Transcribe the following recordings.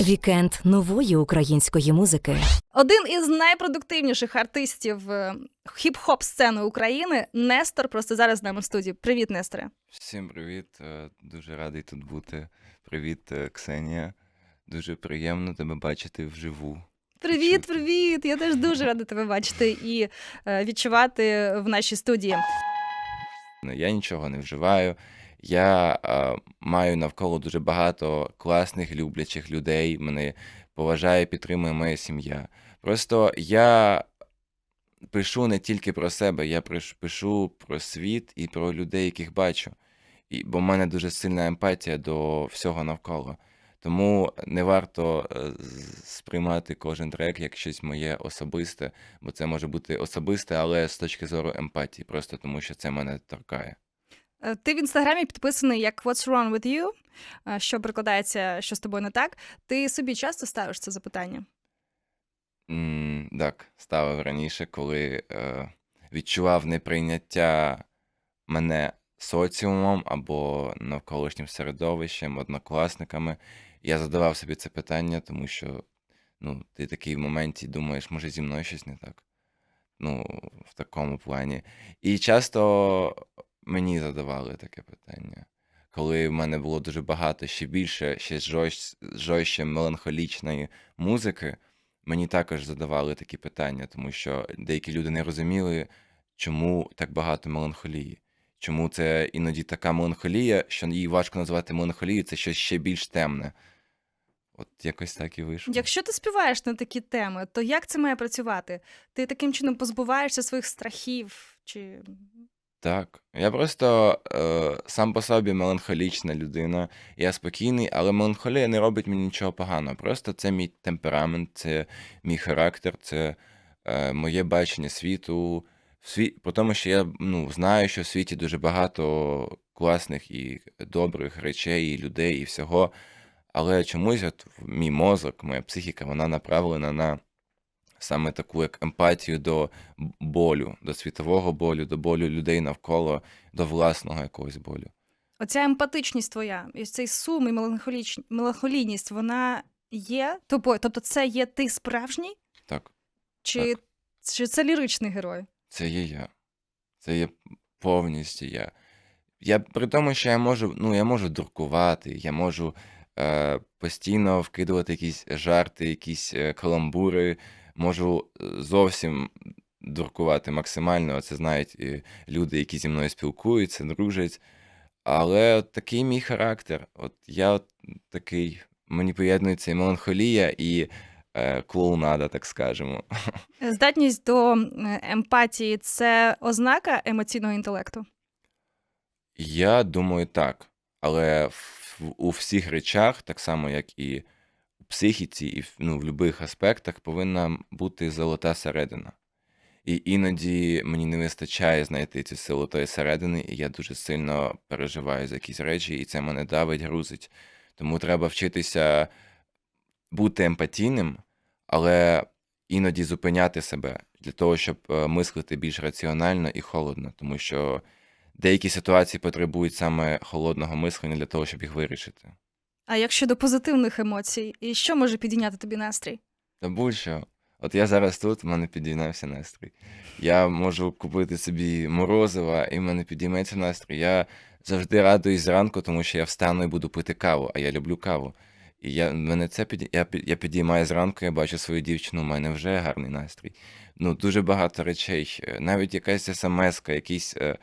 Вікенд нової української музики. Один із найпродуктивніших артистів е, хіп-хоп сцени України Нестор. Просто зараз з нами в студії. Привіт, Несторе. Всім привіт, е, дуже радий тут бути. Привіт, е, Ксенія. Дуже приємно тебе бачити вживу. Привіт, привіт! Я теж дуже рада тебе бачити і відчувати в нашій студії. Я нічого не вживаю. Я е, маю навколо дуже багато класних, люблячих людей. Мене поважає, підтримує моя сім'я. Просто я пишу не тільки про себе, я пишу про світ і про людей, яких бачу. І, бо в мене дуже сильна емпатія до всього навколо. Тому не варто е, сприймати кожен трек як щось моє особисте, бо це може бути особисте, але з точки зору емпатії, просто тому що це мене торкає. Е, Ти в інстаграмі підписаний як What's wrong with you, е, що прикладається, що з тобою не так. Ти собі часто ставиш це запитання? М, Так, ставив раніше, коли е, відчував неприйняття мене соціумом або навколишнім середовищем, однокласниками. Я задавав собі це питання, тому що ну, ти такий в моменті думаєш, може зі мною щось не так. Ну, в такому плані. І часто мені задавали таке питання. Коли в мене було дуже багато ще більше, ще жорст- жорстче меланхолічної музики, мені також задавали такі питання, тому що деякі люди не розуміли, чому так багато меланхолії. Чому це іноді така меланхолія, що її важко назвати меланхолією, це щось ще більш темне. От якось так і вийшло. Якщо ти співаєш на такі теми, то як це має працювати? Ти таким чином позбуваєшся своїх страхів чи Так. Я просто е, сам по собі меланхолічна людина. Я спокійний, але меланхолія не робить мені нічого поганого. Просто це мій темперамент, це мій характер, це е, моє бачення світу. Сві... По тому, що я ну, знаю, що в світі дуже багато класних і добрих речей, і людей, і всього. Але чомусь от мій мозок, моя психіка, вона направлена на саме таку як емпатію до болю, до світового болю, до болю людей навколо, до власного якогось болю. оця емпатичність твоя, і цей сум і меланхоліч... меланхолійність, вона є тобою? Тобто це є ти справжній? Так, Чи, чи це ліричний герой? це є я. Це є повністю я. Я при тому, що я можу, ну, я можу дуркувати, я можу е, постійно вкидувати якісь жарти, якісь е, каламбури, можу е, зовсім дуркувати максимально. Це знають і люди, які зі мною спілкуються, дружать. Але от такий мій характер. От я от такий, мені поєднується і меланхолія, і е, клоунада, так скажемо. Здатність до е, емпатії це ознака емоційного інтелекту. Я думаю, так. Але у всіх речах, так само, як і психіці, і ну, в будь-яких аспектах, повинна бути золота середина. І іноді мені не вистачає знайти цю силу тої середини, і я дуже сильно переживаю за якісь речі, і це мене давить, грузить. Тому треба вчитися бути емпатійним, але іноді зупиняти себе для того, щоб е, мислити більш раціонально і холодно, тому що деякі ситуації потребують саме холодного мислення для того, щоб їх вирішити. А як щодо позитивних емоцій, і що може підійняти тобі настрій? Та будь-що. От я зараз тут, в мене підіймався настрій. Я можу купити собі морозива, і в мене підійметься настрій. Я завжди радуюсь зранку, тому що я встану і буду пити каву, а я люблю каву. І я, мене це під, я, я підіймаю зранку, я бачу свою дівчину, у мене вже гарний настрій. Ну, дуже багато речей. Е, Навіть якась смс-ка, якийсь е,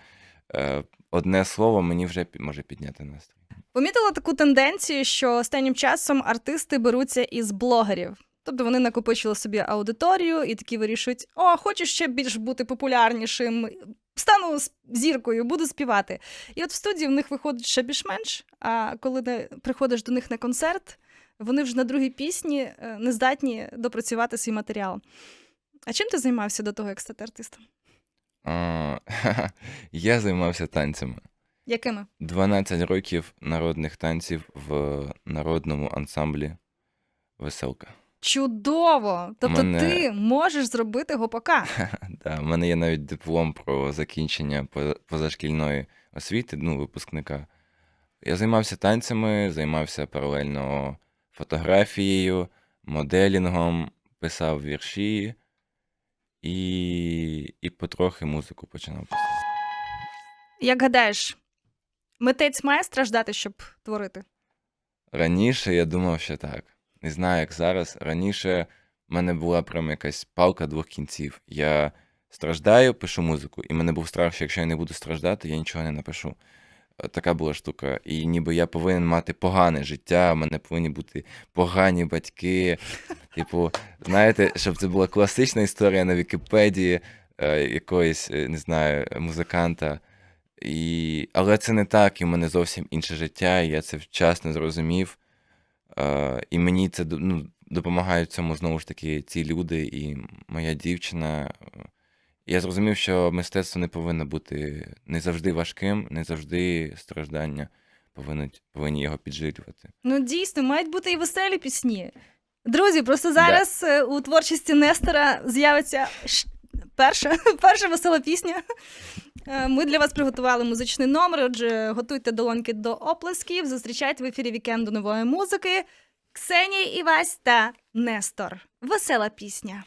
е, одне слово мені вже може підняти настрій. Помітила таку тенденцію, що останнім часом артисти беруться із блогерів. Тобто вони накопичили собі аудиторію і такі вирішують: о, хочу ще більш бути популярнішим, стану зіркою, буду співати. І от в студії в них виходить ще більш-менш. А коли ти приходиш до них на концерт, вони вже на другій пісні е, не здатні допрацювати свій матеріал. А чим ти займався до того, як стати артистом? Я займався танцями. Якими? 12 років народних танців в народному ансамблі Веселка. Чудово! Тобто Мене- ти можеш зробити гопака. Да, у мене є навіть диплом про закінчення по- позашкільної освіти, ну, випускника. Я займався танцями, займався паралельно фотографією, моделінгом, писав вірші і, і потрохи музику починав писати. Як гадаєш, митець має страждати, щоб творити? Раніше я думав, що так. Не знаю, як зараз. Раніше в мене була прям якась палка двох кінців. Я страждаю, пишу музику, і мене був страх, що якщо я не буду страждати, я нічого не напишу. Е, Така була штука. І ніби я повинен мати погане життя, в мене повинні бути погані батьки. Типу, знаєте, щоб це була класична історія на Вікіпедії е, якоїсь, е, не знаю, музиканта. І... Але це не так, і в мене зовсім інше життя, і я це вчасно зрозумів. Е, і мені це ну, допомагають цьому знову ж таки ці люди і моя дівчина. Я зрозумів, що мистецтво не повинно бути не завжди важким, не завжди страждання повинні, повинні його підживлювати. Ну, дійсно, мають бути і веселі пісні. Друзі, просто зараз е, у творчості Нестора з'явиться перша, перша весела пісня. Е, Ми для вас приготували музичний номер. Отже, готуйте долоньки до оплесків. Зустрічайте в ефірі вікенду нової музики. Ксенія Івась та Нестор. Весела пісня.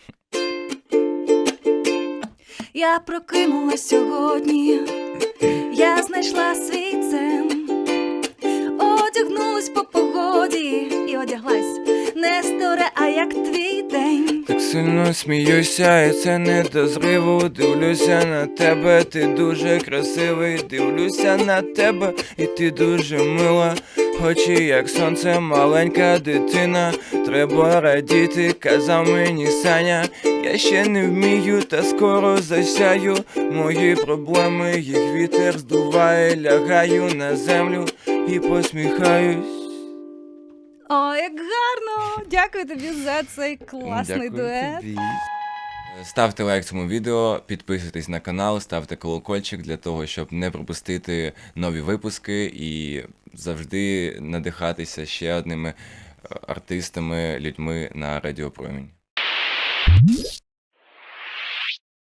Я прокинулась сьогодні, я знайшла свій сильно сміюся, і це не до зриву. Дивлюся на тебе, ти дуже красивий. Дивлюся на тебе, і ти дуже мила. Очі, як сонце, маленька дитина. Треба радіти, казав мені Саня. Я ще не вмію, та скоро засяю. Мої проблеми, їх вітер здуває, лягаю на землю і посміхаюсь. О, як гарно! Дякую тобі за цей класний Дякую дует. тобі. Ставте лайк цьому відео, підписуйтесь на канал, ставте колокольчик для того, щоб не пропустити нові випуски і завжди надихатися ще одними е, артистами, людьми на Радіопромінь.